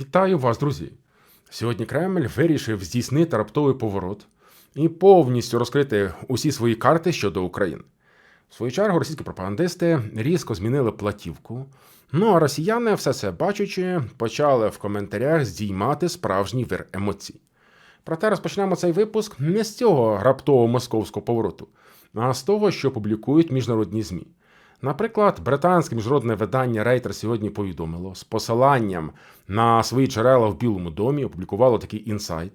Вітаю вас, друзі! Сьогодні Кремль вирішив здійснити раптовий поворот і повністю розкрити усі свої карти щодо України. В свою чергу російські пропагандисти різко змінили платівку. Ну а росіяни, все це бачачи, почали в коментарях здіймати справжній вир емоцій. Проте розпочнемо цей випуск не з цього раптового московського повороту, а з того, що публікують міжнародні ЗМІ. Наприклад, британське міжнародне видання Рейтер сьогодні повідомило з посиланням на свої джерела в Білому домі, опублікувало такий інсайт,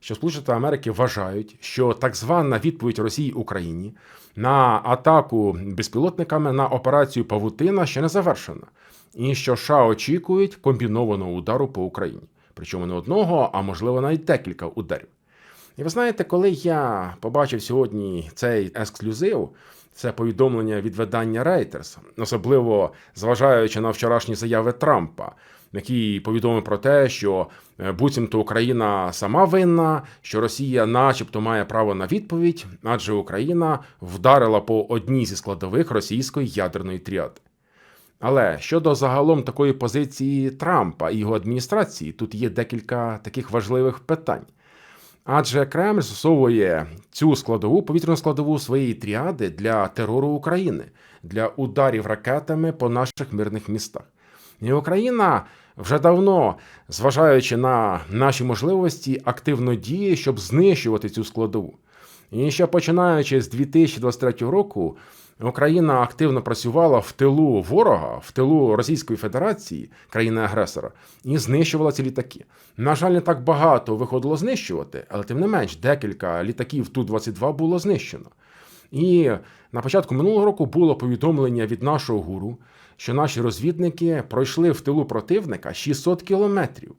що Сполучені Штати Америки вважають, що так звана відповідь Росії Україні на атаку безпілотниками на операцію Павутина ще не завершена, і що США очікують комбінованого удару по Україні. Причому не одного, а можливо навіть декілька ударів. І ви знаєте, коли я побачив сьогодні цей ексклюзив, це повідомлення від видання Reuters, особливо зважаючи на вчорашні заяви Трампа, який повідомив про те, що е, буцімто Україна сама винна, що Росія, начебто, має право на відповідь, адже Україна вдарила по одній зі складових російської ядерної тріади. Але щодо загалом такої позиції Трампа і його адміністрації, тут є декілька таких важливих питань. Адже Кремль застосовує цю складову повітряну складову своєї тріади для терору України, для ударів ракетами по наших мирних містах. І Україна вже давно, зважаючи на наші можливості, активно діє, щоб знищувати цю складову. І ще починаючи з 2023 року, Україна активно працювала в тилу ворога, в тилу Російської Федерації, країни-агресора, і знищувала ці літаки. На жаль, не так багато виходило знищувати, але тим не менш, декілька літаків Ту-22 було знищено. І на початку минулого року було повідомлення від нашого гуру, що наші розвідники пройшли в тилу противника 600 кілометрів.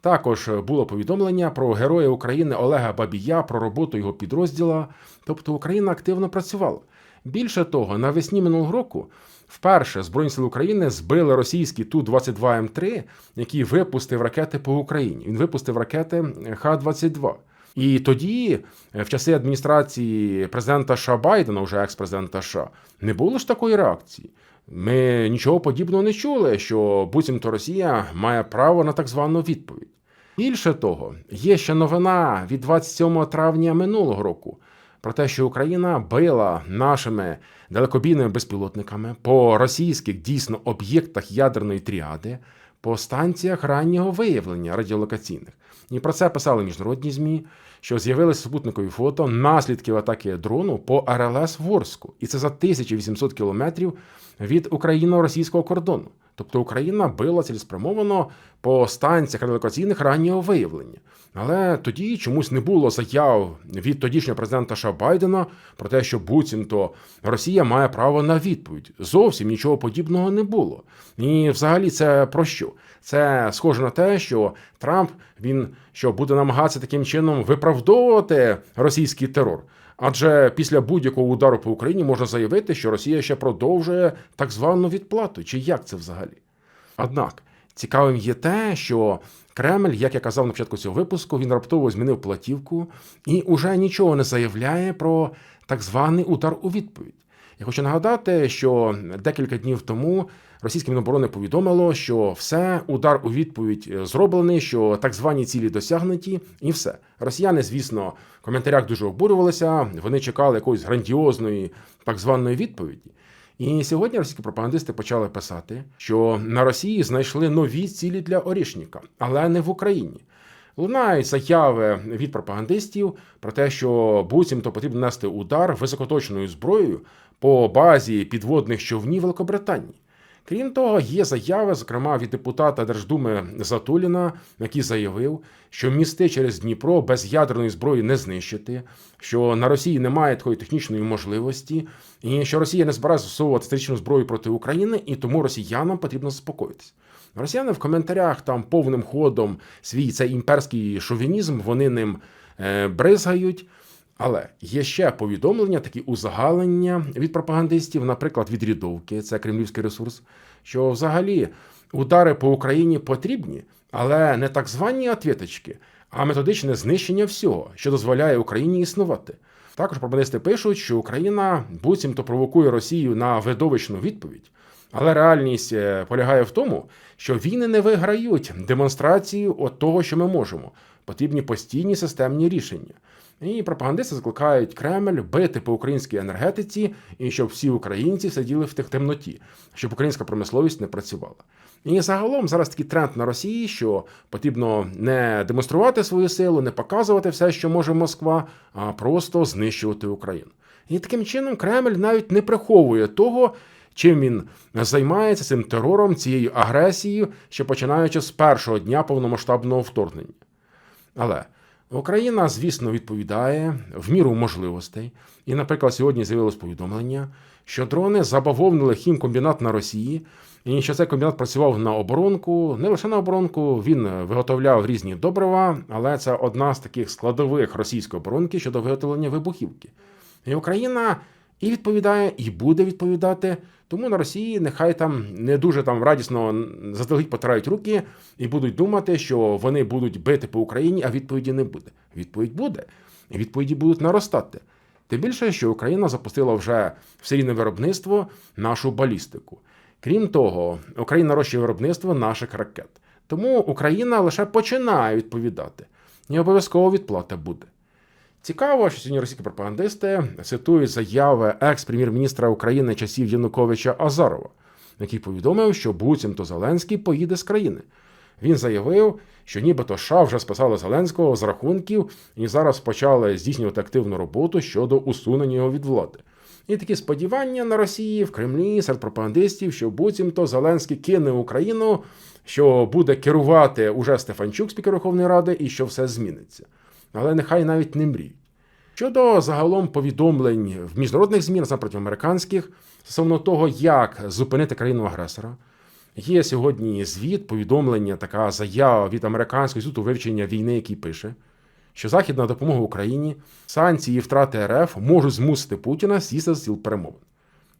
Також було повідомлення про героя України Олега Бабія, про роботу його підрозділа. Тобто Україна активно працювала. Більше того, навесні минулого року вперше Збройні сили України збили російський Ту-22М3, який випустив ракети по Україні. Він випустив ракети Х-22. І тоді, в часи адміністрації президента США Байдена, вже екс-президента США, не було ж такої реакції. Ми нічого подібного не чули, що буцімто Росія має право на так звану відповідь. Більше того, є ще новина від 27 травня минулого року про те, що Україна била нашими далекобійними безпілотниками по російських дійсно об'єктах ядерної тріади, по станціях раннього виявлення радіолокаційних. І про це писали міжнародні ЗМІ, що з'явилися супутникові фото наслідків атаки дрону по РЛС в Орску. І це за 1800 кілометрів від україно-російського кордону. Тобто Україна била цілеспрямовано по станціях радіолокаційних раннього виявлення. Але тоді чомусь не було заяв від тодішнього президента Ша Байдена про те, що буцімто Росія має право на відповідь. Зовсім нічого подібного не було. І взагалі це про що? Це схоже на те, що Трамп він що буде намагатися таким чином виправдовувати російський терор. Адже після будь-якого удару по Україні можна заявити, що Росія ще продовжує так звану відплату. Чи як це взагалі? Однак цікавим є те, що Кремль, як я казав на початку цього випуску, він раптово змінив платівку і уже нічого не заявляє про так званий удар у відповідь. Я хочу нагадати, що декілька днів тому російське міноборони повідомило, що все, удар у відповідь зроблений, що так звані цілі досягнуті, і все. Росіяни, звісно, в коментарях дуже обурювалися. Вони чекали якоїсь грандіозної так званої відповіді. І сьогодні російські пропагандисти почали писати, що на Росії знайшли нові цілі для Орішніка, але не в Україні. Лунають заяви від пропагандистів про те, що буцімто потрібно нести удар високоточною зброєю по базі підводних човнів Великобританії. Крім того, є заяви, зокрема від депутата Держдуми Затуліна, який заявив, що місти через Дніпро без ядерної зброї не знищити, що на Росії немає такої технічної можливості, і що Росія не збирає застосовувати стратегічну зброю проти України, і тому росіянам потрібно заспокоїтися. Росіяни в коментарях там повним ходом свій цей імперський шовінізм, вони ним е, бризгають. Але є ще повідомлення, такі узагалення від пропагандистів, наприклад, від рядовки, це кремлівський ресурс, що взагалі удари по Україні потрібні, але не так звані отвіточки, а методичне знищення всього, що дозволяє Україні існувати. Також пропагандисти пишуть, що Україна буцімто провокує Росію на видовищну відповідь. Але реальність е, полягає в тому, що війни не виграють демонстрацію от того, що ми можемо. Потрібні постійні системні рішення. І пропагандисти закликають Кремль бити по українській енергетиці і щоб всі українці сиділи в тих темноті, щоб українська промисловість не працювала. І загалом зараз такий тренд на Росії, що потрібно не демонструвати свою силу, не показувати все, що може Москва, а просто знищувати Україну. І таким чином Кремль навіть не приховує того, чим він займається цим терором, цією агресією, ще починаючи з першого дня повномасштабного вторгнення. Але Україна, звісно, відповідає в міру можливостей. І, наприклад, сьогодні з'явилось повідомлення, що дрони забавовнили хімкомбінат на Росії, і що цей комбінат працював на оборонку. Не лише на оборонку, він виготовляв різні добрива, але це одна з таких складових російської оборонки щодо виготовлення вибухівки. І Україна і відповідає, і буде відповідати. Тому на Росії нехай там не дуже там радісно заздалегідь потирають руки і будуть думати, що вони будуть бити по Україні, а відповіді не буде. Відповідь буде. І відповіді будуть наростати. Тим більше, що Україна запустила вже в серійне виробництво нашу балістику. Крім того, Україна нарощує виробництво наших ракет. Тому Україна лише починає відповідати. І обов'язково відплата буде. Цікаво, що сьогодні російські пропагандисти цитують заяви екс-прем'єр-міністра України часів Януковича Азарова, який повідомив, що буцімто Зеленський поїде з країни. Він заявив, що нібито США вже списали Зеленського з рахунків і зараз почали здійснювати активну роботу щодо усунення його від влади. І такі сподівання на Росії в Кремлі серед пропагандистів, що буцімто Зеленський кине Україну, що буде керувати уже Стефанчук, спікер Верховної Ради, і що все зміниться. Але нехай навіть не мріють. Щодо загалом повідомлень в міжнародних змін, напроти американських, стосовно того, як зупинити країну-агресора, є сьогодні звіт, повідомлення, така заява від американського інституту вивчення війни, який пише, що західна допомога Україні, санкції і втрати РФ можуть змусити Путіна сісти з стіл перемовин.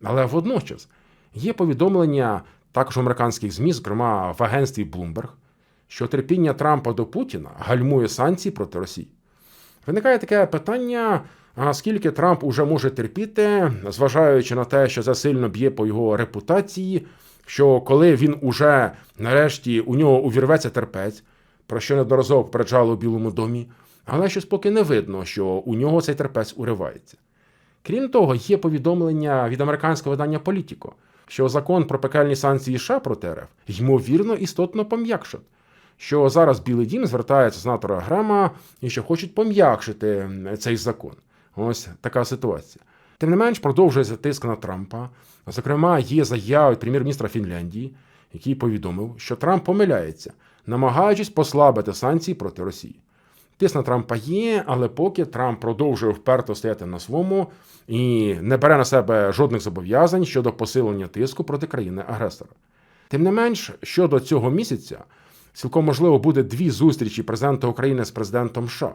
Але водночас є повідомлення також американських ЗМІ, зокрема в агентстві Bloomberg, що терпіння Трампа до Путіна гальмує санкції проти Росії. Виникає таке питання, а скільки Трамп уже може терпіти, зважаючи на те, що це сильно б'є по його репутації, що коли він уже нарешті у нього увірветься терпець, про що неодноразово попереджали у Білому домі, але щось поки не видно, що у нього цей терпець уривається. Крім того, є повідомлення від американського видання Політіко, що закон про пекельні санкції США проти РФ ймовірно істотно пом'якшить що зараз Білий Дім звертається сенатора Грема і що хочуть пом'якшити цей закон. Ось така ситуація. Тим не менш, продовжується тиск на Трампа. Зокрема, є заява від прем'єр-міністра Фінляндії, який повідомив, що Трамп помиляється, намагаючись послабити санкції проти Росії. Тиск на Трампа є, але поки Трамп продовжує вперто стояти на своєму і не бере на себе жодних зобов'язань щодо посилення тиску проти країни-агресора. Тим не менш, щодо цього місяця цілком можливо буде дві зустрічі президента України з президентом США.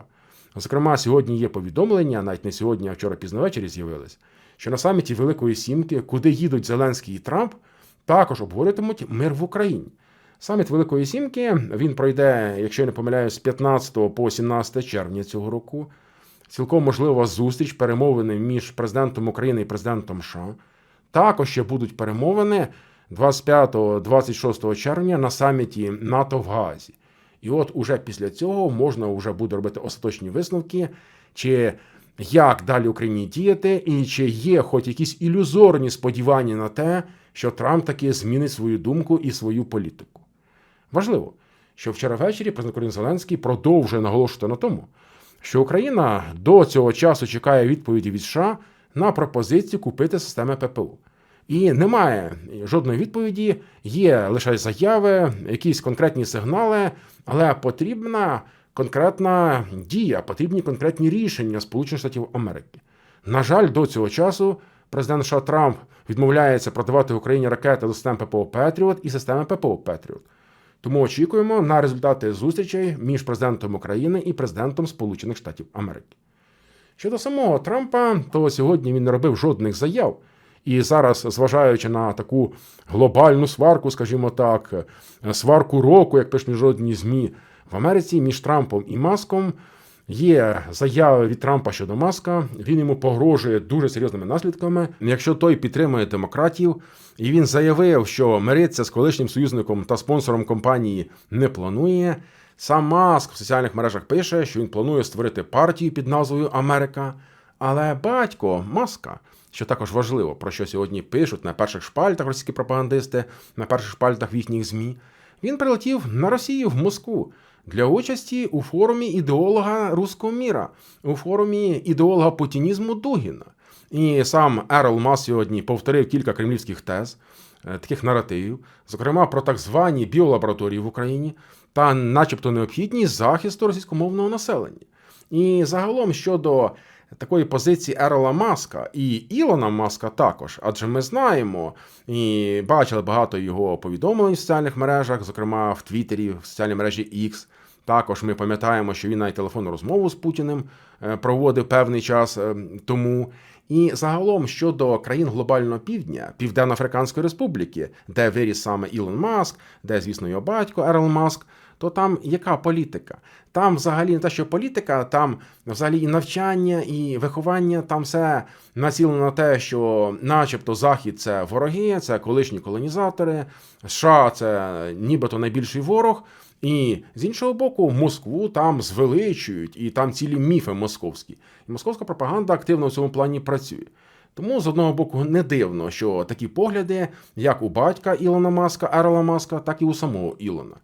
Зокрема, сьогодні є повідомлення, навіть не сьогодні, а вчора пізно ввечері з'явилось, що на саміті Великої Сімки, куди їдуть Зеленський і Трамп, також обговорюватимуть мир в Україні. Саміт Великої Сімки він пройде, якщо я не помиляюсь, з 15 по 17 червня цього року. Цілком можлива зустріч перемовини між президентом України і президентом США. Також ще будуть перемовини 25-26 червня на саміті НАТО в Гаазі. І от уже після цього можна вже буде робити остаточні висновки, чи як далі Україні діяти, і чи є хоч якісь ілюзорні сподівання на те, що Трамп таки змінить свою думку і свою політику. Важливо, що вчора ввечері президент Зеленський продовжує наголошувати на тому, що Україна до цього часу чекає відповіді від США на пропозицію купити системи ППО. І немає жодної відповіді, є лише заяви, якісь конкретні сигнали, але потрібна конкретна дія, потрібні конкретні рішення Сполучених Штатів Америки. На жаль, до цього часу президент США Трамп відмовляється продавати Україні ракети до систем ППО Петріот і системи ППО Петріот. Тому очікуємо на результати зустрічей між президентом України і президентом Сполучених Штатів Америки. Щодо самого Трампа, то сьогодні він не робив жодних заяв. І зараз, зважаючи на таку глобальну сварку, скажімо так, сварку року, як пишуть міжнародні ЗМІ в Америці між Трампом і Маском, Є заяви від Трампа щодо Маска. Він йому погрожує дуже серйозними наслідками, якщо той підтримує демократів. І він заявив, що миритися з колишнім союзником та спонсором компанії не планує. Сам Маск в соціальних мережах пише, що він планує створити партію під назвою Америка. Але батько Маска, що також важливо, про що сьогодні пишуть на перших шпальтах російські пропагандисти, на перших шпальтах в їхніх ЗМІ, він прилетів на Росію в Москву для участі у форумі ідеолога руського міра, у форумі ідеолога путінізму Дугіна. І сам Ерл Мас сьогодні повторив кілька кремлівських тез, е, таких наративів, зокрема про так звані біолабораторії в Україні та, начебто, необхідність захисту російськомовного населення. І загалом щодо такої позиції Ерла Маска і Ілона Маска також, адже ми знаємо і бачили багато його повідомлень в соціальних мережах, зокрема в Твіттері, в соціальній мережі X. Також ми пам'ятаємо, що він навіть телефонну розмову з Путіним е, проводив певний час е, тому. І загалом щодо країн глобального півдня, Південно-Африканської Республіки, де виріс саме Ілон Маск, де, звісно, його батько Ерл Маск, то там яка політика? Там взагалі не те, що політика, там взагалі і навчання, і виховання, там все націлено на те, що, начебто, Захід це вороги, це колишні колонізатори, США це нібито найбільший ворог. І з іншого боку, Москву там звеличують, і там цілі міфи московські. І московська пропаганда активно в цьому плані працює. Тому з одного боку не дивно, що такі погляди, як у батька Ілона Маска, Ерла Маска, так і у самого Ілона.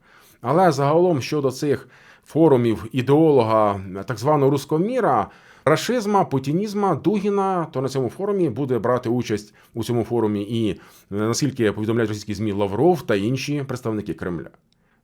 Але загалом щодо цих форумів ідеолога так званого руського міра, рашизма, путінізма, Дугіна, то на цьому форумі буде брати участь у цьому форумі і наскільки повідомляють російські змі Лавров та інші представники Кремля.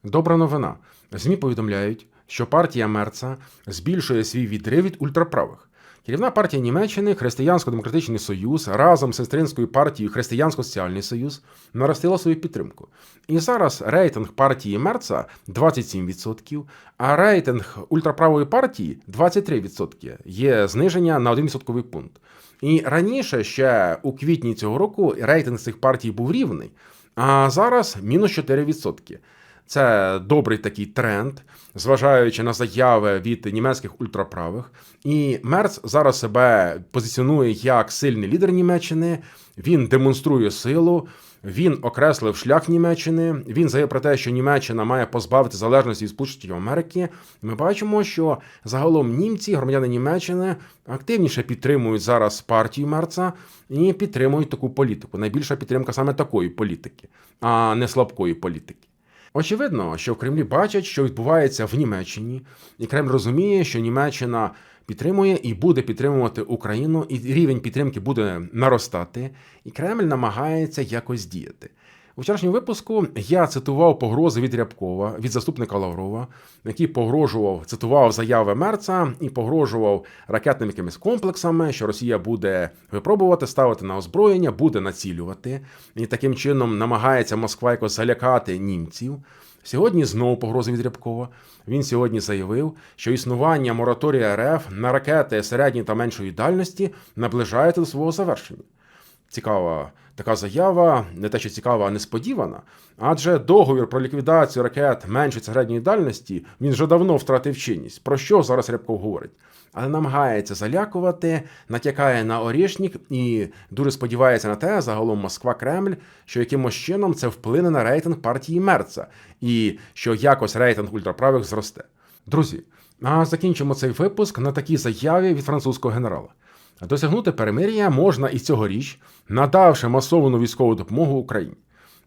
Добра новина. ЗМІ повідомляють, що партія Мерца збільшує свій відрив від ультраправих. Керівна партія Німеччини, Християнсько-демократичний Союз, разом з сестринською партією Християнсько-соціальний Союз наростила свою підтримку. І зараз рейтинг партії Мерца 27%, а рейтинг ультраправої партії 23%. Є зниження на 1 відсотковий пункт. І раніше, ще у квітні цього року, рейтинг цих партій був рівний, а зараз мінус 4%. Це добрий такий тренд, зважаючи на заяви від німецьких ультраправих. І Мерц зараз себе позиціонує як сильний лідер Німеччини. Він демонструє силу. Він окреслив шлях Німеччини. Він заявив про те, що Німеччина має позбавити залежності від Сполучених Америки. Ми бачимо, що загалом німці, громадяни Німеччини, активніше підтримують зараз партію Мерца і підтримують таку політику. Найбільша підтримка саме такої політики, а не слабкої політики. Очевидно, що в Кремлі бачать, що відбувається в Німеччині, і Кремль розуміє, що Німеччина підтримує і буде підтримувати Україну, і рівень підтримки буде наростати, і Кремль намагається якось діяти. У вчорашньому випуску я цитував погрози від Рябкова, від заступника Лаврова, який погрожував, цитував заяви Мерца і погрожував ракетними якимись комплексами, що Росія буде випробувати, ставити на озброєння, буде націлювати, і таким чином намагається Москва якось залякати німців. Сьогодні знову погрози від Рябкова. Він сьогодні заявив, що існування мораторія РФ на ракети середньої та меншої дальності наближається до свого завершення. Цікава така заява, не те, що цікава, а несподівана. Адже договір про ліквідацію ракет меншої середньої дальності він вже давно втратив чинність. Про що зараз Рябков говорить? Але намагається залякувати, натякає на орішнік і дуже сподівається на те, загалом Москва Кремль, що якимось чином це вплине на рейтинг партії Мерца, і що якось рейтинг ультраправих зросте. Друзі, а закінчимо цей випуск на такій заяві від французького генерала. Досягнути перемир'я можна і цьогоріч, надавши масовану військову допомогу Україні.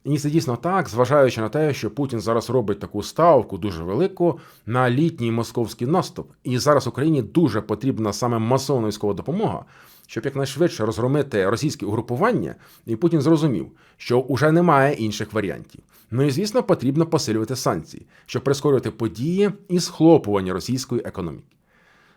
І це дійсно так, зважаючи на те, що Путін зараз робить таку ставку дуже велику на літній московський наступ, і зараз Україні дуже потрібна саме масована військова допомога, щоб якнайшвидше розгромити російське угрупування, і Путін зрозумів, що вже немає інших варіантів. Ну і звісно, потрібно посилювати санкції, щоб прискорювати події і схлопування російської економіки.